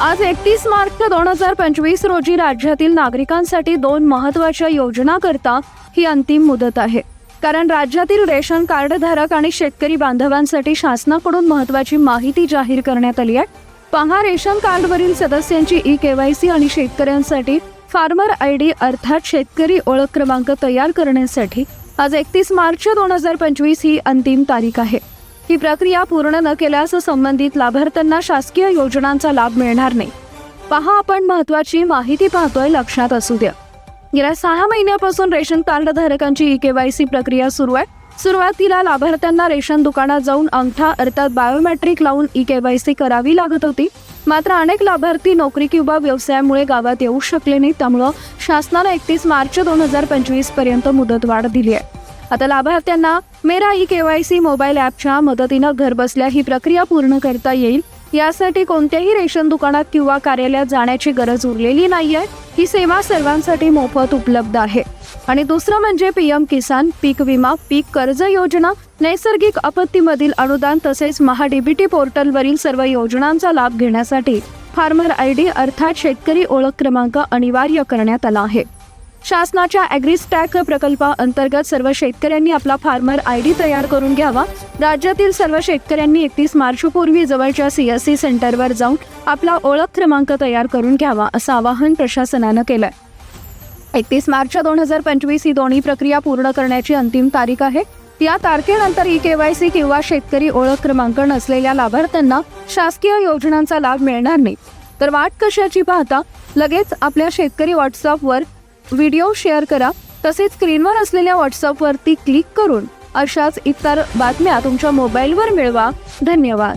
आज एकतीस मार्च दोन हजार पंचवीस रोजी राज्यातील नागरिकांसाठी दोन महत्त्वाच्या योजना करता ही अंतिम मुदत आहे. कारण राज्यातील रेशन कार्ड धारक आणि शेतकरी बांधवांसाठी शासनाकडून महत्वाची माहिती जाहीर करण्यात आली आहे. पहा रेशन कार्डवरील सदस्यांची ई केवायसी आणि शेतकऱ्यांसाठी फार्मर आय डी अर्थात शेतकरी ओळख क्रमांक तयार करण्यासाठी आज एकतीस मार्च दोन हजार पंचवीस ही अंतिम तारीख आहे. ही प्रक्रिया पूर्ण न केल्यास संबंधित लाभार्थ्यांना शासकीय योजनांचा लाभ मिळणार नाही. पहा आपण महत्वाची माहिती पाहतोय लक्षात असू द्या. गेल्या सहा महिन्यापासून रेशन कार्ड धारकांची ई केवायसी प्रक्रिया सुरू आहे. सुरुवातीला लाभार्थ्यांना रेशन दुकानात जाऊन अंगठा अर्थात बायोमेट्रिक लावून ई केवायसी करावी लागत होती. मात्र अनेक लाभार्थी नोकरी किंवा व्यवसायामुळे गावात येऊ शकले नाही त्यामुळं शासनानं एकतीस मार्च दोन हजार पंचवीसपर्यंत मुदतवाढ दिली आहे. आता लाभार्थ्यांना मेरा ई केवायसी मोबाईल ॲपच्या मदतीनं घरबसल्या ही प्रक्रिया पूर्ण करता येईल. यासाठी कोणत्याही रेशन दुकानात किंवा कार्यालयात जाण्याची गरज उरलेली नाहीये. ही सेवा सर्वांसाठी मोफत उपलब्ध आहे. आणि दुसरं म्हणजे पीएम किसान पीक विमा पीक कर्ज योजना. नैसर्गिक आपत्तीमधील अनुदान तसेच महाडीबीटी पोर्टलवरील सर्व योजनांचा लाभ घेण्यासाठी फार्मर आय डी अर्थात शेतकरी ओळख क्रमांक अनिवार्य करण्यात आला आहे. शासनाच्या ॲग्रिस्टॅक प्रकल्पाअंतर्गत सर्व शेतकऱ्यांनी आपला फार्मर आय डी तयार करून घ्यावा. राज्यातील सर्व शेतकऱ्यांनी एकतीस मार्चपूर्वी जवळच्या सी एस सी सेंटरवर जाऊन आपला ओळख क्रमांक तयार करून घ्यावा असं आवाहन प्रशासनानं केलंय. एकतीस मार्च दोन हजार पंचवीस ही दोन्ही प्रक्रिया पूर्ण करण्याची अंतिम तारीख आहे. या तारखेनंतर ई केवायसी किंवा शेतकरी ओळख क्रमांक नसलेल्या लाभार्थ्यांना शासकीय योजनांचा लाभ मिळणार नाही. तर वाट कशाची पाहता लगेच आपल्या शेतकरी व्हॉट्सअपवर व्हिडिओ शेअर करा तसेच स्क्रीनवर असलेल्या व्हॉट्सअपवरती क्लिक करून अशाच इतर बातम्या तुमच्या मोबाईलवर मिळवा. धन्यवाद.